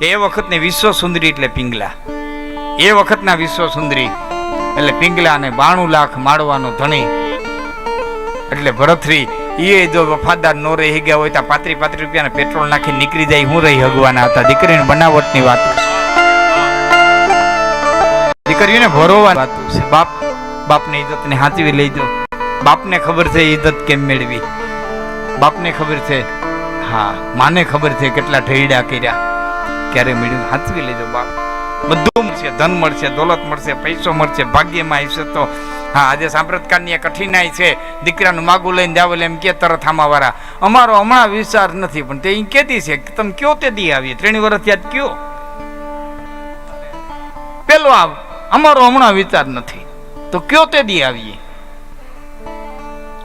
કે એ વખતની વિશ્વ સુંદરી એટલે પિંગલા. એ વખતના વિશ્વ સુંદરી એટલે પિંગલા અને બાણું લાખ માળવાનો ધણી. એટલે ભરતરી એ જો વફાદાર નો રહી ગયા હોય તો પાંત્રી પાંત્રી રૂપિયાના પેટ્રોલ નાખી નીકળી જાય, હું રહી હગવાના હતા. દીકરીને બનાવટની વાત દીકરીઓને ભરોવા વાત છે. બાપ, બાપની ઇજ્જતને હાંચવી લેજો. બાપને ખબર છે ઇજ્જત કેમ મેળવી? બાપને ખબર છે, હા, માને ખબર છે કેટલા ઢેડા કર્યા. ક્યારે મેળવ્યું હાંચવી લેજો બાપ. બધું મળશે, ધન મળશે, દોલત મળશે, પૈસો મળશે, ભાગ્યમાં હશે તો. હા, આજે સાંપ્રતકારની કઠિનાઈ છે. દીકરાનું માગું લઈને જાવ એમ કે, તરત આમાવાળા અમારો હમણાં વિચાર નથી, પણ તે કહેતી છે કે, તમે કયો તે દી આવીએ? ત્રણ વર્ષ યાદ કયો? પેલો આવ અમારો હમણાં વિચાર નથી. તો કયો તે દી આવીએ?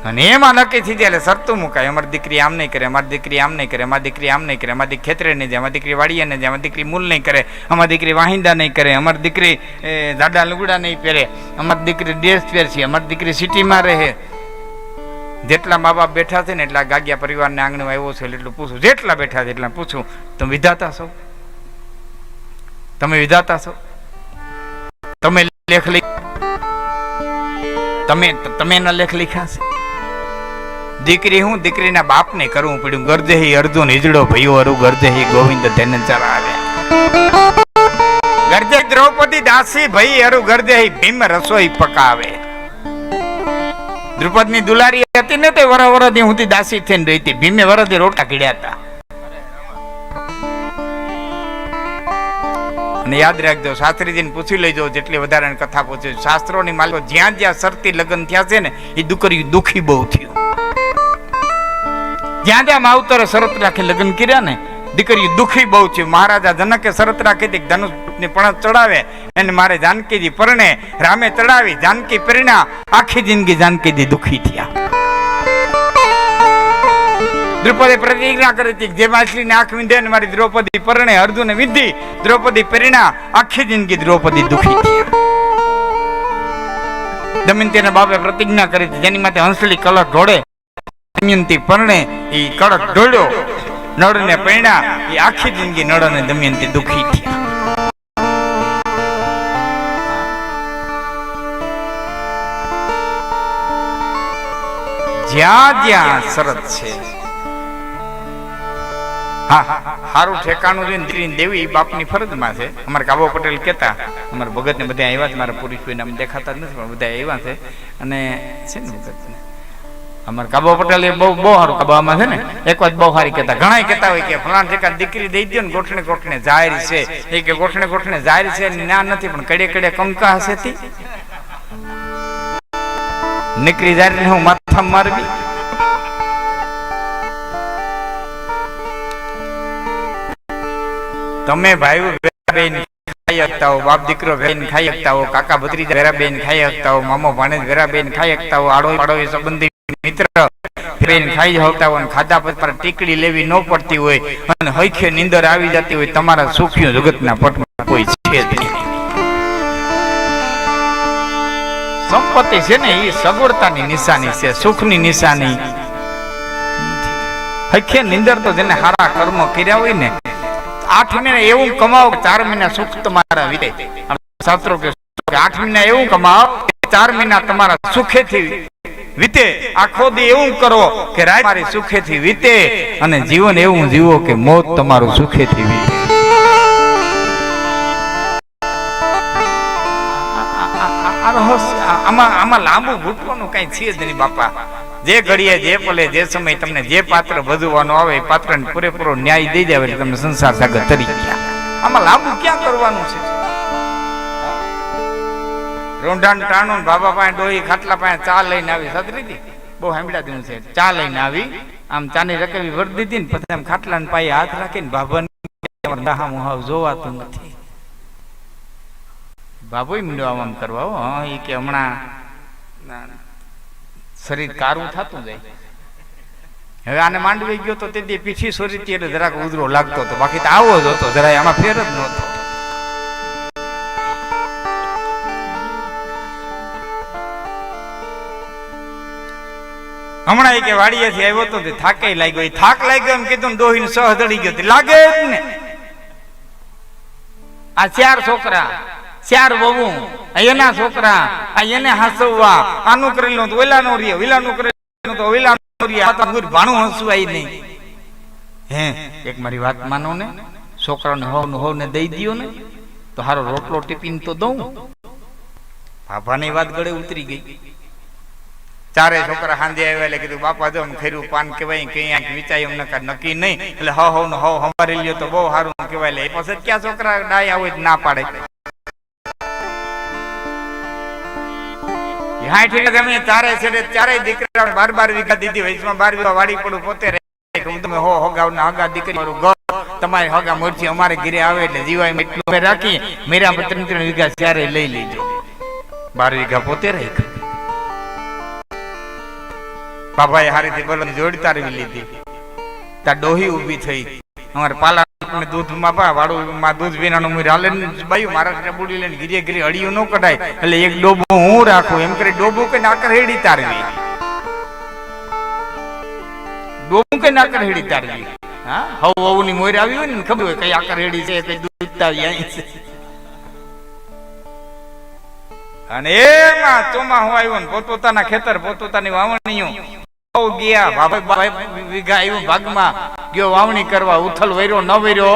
અને એમાં નક્કી થઈ જાય એટલે શરતું મુકાય. અમારી દીકરી આમ નહીં કરે અમારી દીકરી આમ નહીં કરે અમારી દીકરી આમ નહીં કરે અમારી દીકરી ખેતરે નહીં જાય અમારી દીકરી વાડીએ નહીં જાય અમારી દીકરી મૂલ નહીં કરે અમારી દીકરી વાહિંદા નહીં કરે અમારી દીકરી એ, લુગડા નહીં પહેરે અમારી દીકરી ડ્રેસ પહેરશે અમારી દીકરી સિટીમાં રહે. જેટલા મા બાપ બેઠા છે ને એટલા ગાગિયા પરિવારને આંગણે આવ્યો છે એટલું પૂછું. જેટલા બેઠા છે એટલા પૂછું. તમે વિધાતા છો? તમે વિધાતા છો? તમે લેખ લખ તમે તમે એના લેખ લખ્યા છે? દીકરી હું દીકરીના બાપને કરવું પડ્યું. ગરજેહી અર્જુન હિજડો ભયો અરુ ગરજેહી ગોવિંદ ધન ચરાવે ગરજે દ્રૌપદી દાસી ભઈ અરુ ગરજેહી ભીમ રસોઈ પકાવે. દ્રુપદની દુલારી હતી ને તે વરા વરદી હુંથી દાસી થઈને રહી ભીમે વરદી રોટા કીડ્યા હતા. અને યાદ રાખજો, શાસ્ત્રીજીને પૂછી લેજો, જેટલી વધારાની કથા પૂછી. શાસ્ત્રોની માલિકો જ્યાં જ્યાં સરતી લગ્ન થયા છે ને એ દુકરી દુખી બહુ થયું. જ્યાં જ્યાં માવતરે શરત રાખી લગ્ન કર્યા ને દીકરી દુખી બહુ છે મહારાજા જનકે શરત રાખી હતી ધનુષની પણત ચડાવે અને મારે જાનકીજી પરણે, રામે ચડાવી, જાનકી પરણ્યા આખી જિંદગી જાનકીજી દુખી થયા. દ્રૌપદી પ્રતિજ્ઞા કરી હતી જે માછલીને આંખ વિંધે ને મારી દ્રૌપદી પરણે, અર્જુને વિધિ, દ્રૌપદી પરિણા આખી જિંદગી દ્રૌપદી દુખી થયા. દમયંતીના બાપે પ્રતિજ્ઞા કરી હતી, જેની માટે હંસલી કલર ઢોળે દમયંતી પરણે એ કડક ઢોળ્યો. નળને પૈણા એ આખી જિંદગી નળ અને દમયંતી દુખી થયા. જ્યાં જ્યાં શરત છે. હા સારું ઠેકાણું જોઈને દીકરી દેવી એ બાપની ફરજમાં છે. અમારે કાબો પટેલ કહેતા, અમારા ભગત ને બધા આવ્યા છે, મારા પુરુષભાઈ નામ દેખાતા જ નથી, પણ બધા આવ્યા છે. અને છે ને ભગત અમારે કાબો પટેલ એ બહુ બહુ સારું કાબામાં છે ને. એક વાત બહુ સારી કહેતા ઘણા કહેતા હોય કે ફલાણ ઠેકા દીકરી દઈ દો ને, ગોઠણે ગોઠણે જાહેર છે. એ કે ગોઠણે ગોઠણે જાહેર છે ને નથી, પણ કડે કડે કંકા હશે તી. નીકળી ને હું માથા મારવી. તમે ભાઈઓ બેન ખાઈ શકતા હો, બાપ દીકરો બેન ખાઈ શકતા હો, કાકા ભત્રીજા વેરા બેન ખાઈ શકતા હો, મામો ભાણેજ વેરા બેન ખાઈ શકતા હો આડો પાડો સંબંધી મિત્ર બેન ખાઈ શકતા હોય ખાધા પર ટીકડી લેવી ન પડતી હોય અને હૈખે નીંદર આવી જતી હોય, તમારા સુખ્યું જગતના પટમાં કોઈ છે સંપત્તિ છે ને એ સગવડતાની નિશાની છે, સુખની નિશાની. હૈખે નિંદર તો જેને સારા કર્મ કર્યા હોય ને, આઠ મહિના એવું કમાવો ચાર મહિના સુખ તમારા વીતે. શાસ્ત્રો કે આઠ મહિના એવું કમાવો ચાર મહિના તમારા સુખેથી વીતે. આખો દી એવું કરો કે રાત મારી સુખેથી વીતે અને જીવન એવું જીવો કે મોત તમારું સુખેથી વીતે. આમાં આમાં લાંબુ ઘૂંટવાનું કઈ છે જ નહીં બાપા. જે ઘડીએ જે પલે, જે સમય તમને જે પાત્ર ભજવવાનું આવે એ પાત્રને પૂરેપૂરો ન્યાય દઈ દેવે એટલે તમને સંસાર સાગર તરી ગયા. આમાં લાંબુ ક્યાં કરવાનું છે? રોંઢાન ટાણું બાબા પાસે ડોહી ખાટલા પાસે ચા લઈને આવી. સદરી બહુ સાંભળ્યા દીધું છે. ચા લઈને આવી. આમ ચાની રકવી ભરી દીધી ને પછી આમ ખાટલા ને પાયે હાથ રાખીને બાબા મુહાવ જોવાતું નથી. બાબુ મીંડવા આમ કરવા હો. એ કે હમણાં શરીર કારું થતું જાય. હવે આને માંડવી ગયો તો તે પીઠી સોરી એટલે જરાક ઉધરો લાગતો હતો. બાકી તો આવો જ હતો. જરાય આમાં ફેર જ નહોતો. હમણાં કે વાડીએથી આવ્યો તો થાકે લાગ્યો. થાક લાગ્યો એમ કીધું ડોહીને સહ દડી ગયો. લાગે જ ને. આ ચાર છોકરા, ચાર વહુ એના છોકરા, આ એને હાસવવા. આનું કરેલું તો ઓલાનું રીએ ઓલાનું કરેલું તો ઓલાનું રીએ આ તો ભાણું હસવાય નહીં. હે, એક મારી વાત માનો ને, છોકરાને હોવ ને હોવ ને દઈ દ્યો ને, તો હારો રોટલો ટિફિન તો દઉં. ભાભાની વાત ગળે ઉતરી ગઈ. ચારે છોકરા હાંજે આવ્યા એટલે કીધું, બાપા, જો આમ પાન કહેવાય અહીંયા વિચાય એમ નકા નક્કી નહીં. એટલે હવ હવ ને હવ લ્યો તો બહુ સારું કહેવાય. એટલે પછી ક્યાં છોકરા ડાય આવે ના પાડે. ચારે છેડે ચારે દીકરા બાર બાર વીઘા દીધી વયસમાં બાર વીઘા વાડી પડું પોતે હું તમે હો હોગા ના હગા દીકરી, મારું ઘર, તમારી હગા મોરથી અમારે ઘરે આવે એટલે જીવાય એટલું રાખી મેરા ત્રણ ત્રણ વીઘા ચારે લઈ લેજો. બાર વીઘા પોતે રાખ બાબાએ હારીથી બલમ જોડી તારવી લીધી. ત્યાં ડોહી ઊભી થઈ. અમારે પાલા ને દૂધમાં પા, વાળું માં દૂધ વિનાનું મુર હાલે બાયું મારા બુડી લઈને ગીરે ગીરે અડિયું ન કઢાય. એટલે એક ડોબો હું રાખું, એમ કરી ડોબો કે નાકર હેડી તારવી. ડોબું કે નાકર હેડી તારવી. હા? હવ હવની મોર આવી હોય ને ખબર હોય કઈ આકર હેડી છે, કઈ દૂધ તાવી આવી છે. અને એમાં ચોમાહું આવ્યો ને, પોતપોતાના ખેતર, પોતપોતાની વાવણીઓ ભાગમાં. ગયો વાવણી કરવા, ઉથલ વૈરો ન વૈરો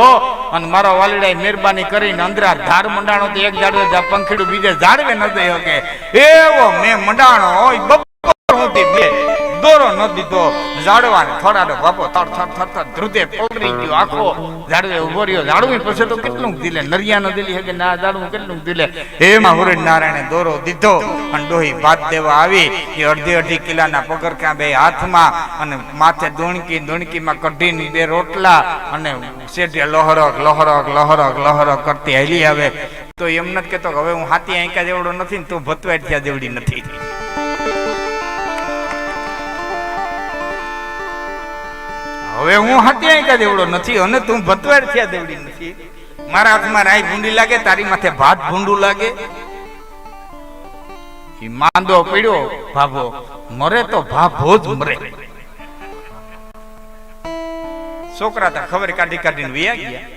અને મારો વાલીડાએ મહેરબાની કરીને અંદરા ધાર મંડાણો તો એક ઝાડવે પંખીડું બીજે ઝાડવે ન દઈ શકે. એવો મેં મંડાણો દોરો ન દીધો. ઝાડવાને થોડાડો બાપો તડ થડ થડ થડ ધ્રુતે પકડી ગયો આખો. ઝાડવે ઊભો રહ્યો. ઝાડવું પછી તો કેટલું દિલે? નરિયા ન દિલી હકે ના? ઝાડવું કેટલું દિલે? એમાં હુરેન નારાયણે દોરો દીધો અને ડોહી ભાત દેવા આવી. એ અડધી અડધી કિલાના પગરખા બે હાથમાં અને માથે દોણકી, દોણકીમાં કઢીને બે રોટલા અને શેઠે લહરક લહરક લહરક લહરક કરતી હેલી આવે. તો એમ નથી કેતો કે હવે હું હાથી આંકા જેવડો નથી તું ભતવાઈ થયા જેવડી નથી. હવે હું હાથી આંકા દેવડો નથી, અને તું ભતવેર થયા દેવડી નથી. મારા હાથમાં રાઈ ભૂંડી લાગે, તારી માથે ભાત ભૂંડું લાગે. એ માંદો પીડ્યો, ભાભો. મરે તો ભાભો જ મરે. છોકરા તા ખબર કાઢી કાઢીને વયા ગયા.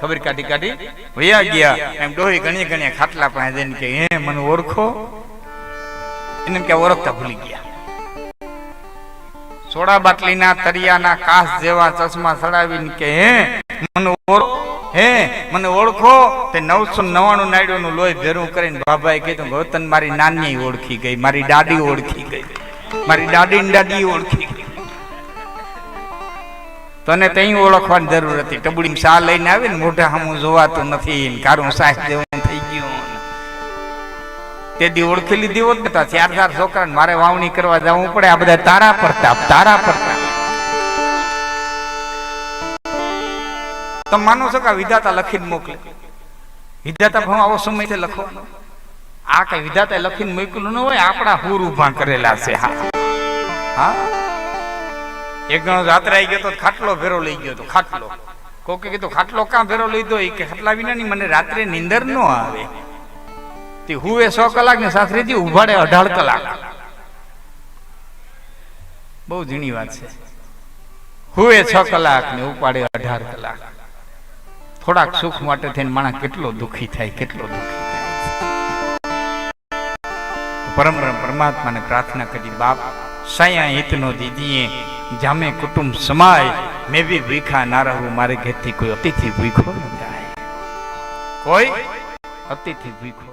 ખબર કાઢી કાઢી વયા ગયા. એમ ડોહી ઘણી ઘણી ખાટલા પાસે જઈને કે, હે, મને ઓળખો. એને કે, ઓળખતા ભૂલી ગયા. સોડા બાટલીના તરિયાના કાસ જેવા ચશ્મા સડાવીને કે, હે, મને હે, મને ઓળખો. તે નવસો નવાણું નાયડોનું લોહી ભેરું કરીને બાબાએ કીધું, ગૌતમ, મારી નાની ઓળખી ગઈ, મારી દાદી ઓળખી ગઈ, મારી દાદી દાદી ઓળખી ગઈ. તને તઈ ઓળખવાની જરૂર હતી. ટબુડી શા લઈને આવીને મોઢા હમું જોવાતું નથી કારું સાહેબ જેવું તે દી ઓળખી લીધી હોત ને તો ચાર ચાર છોકરાને મારે વાવણી કરવા જવું પડે. આ બધા તારા પ્રતાપ તારા પ્રતાપ તમે માનો છો કે વિધાતા લખીને મોકલે? વિધાતા ભાવ આવો સમય છે લખો. આ કઈ વિધાતા લખીને મોકલું ન હોય, આપણા હુર ઊભા કરેલા છે. હા. હા? એક ગણો રાત્રે આવી ગયો તો ખાટલો ભેરો લઈ ગયો તો, ખાટલો. કોકે કીધું, ખાટલો કાં ભેરો દો એ કે, ખાટલા વિનાની મને રાત્રે નીંદર ન આવે. તે હુએ સો કલાક ને સાસરીથી ઉભાડે અઢાર કલાક. બહુ ઝીણી વાત છે. હુએ છ કલાક ને ઉપાડે અઢાર કલાક. થોડાક સુખ માટે થઈને માણસ કેટલો દુખી થાય, કેટલો દુખી થાય. પરમ પરમાત્માને પ્રાર્થના કરી, બાપ, સાયા હિતનો દીદીએ, જામે કુટુંબ સમાય, મેં બી ભીખા ના રહું, મારે ઘેરથી કોઈ અતિથિ ભીખો ન જાય. કોઈ અતિથિ ભીખો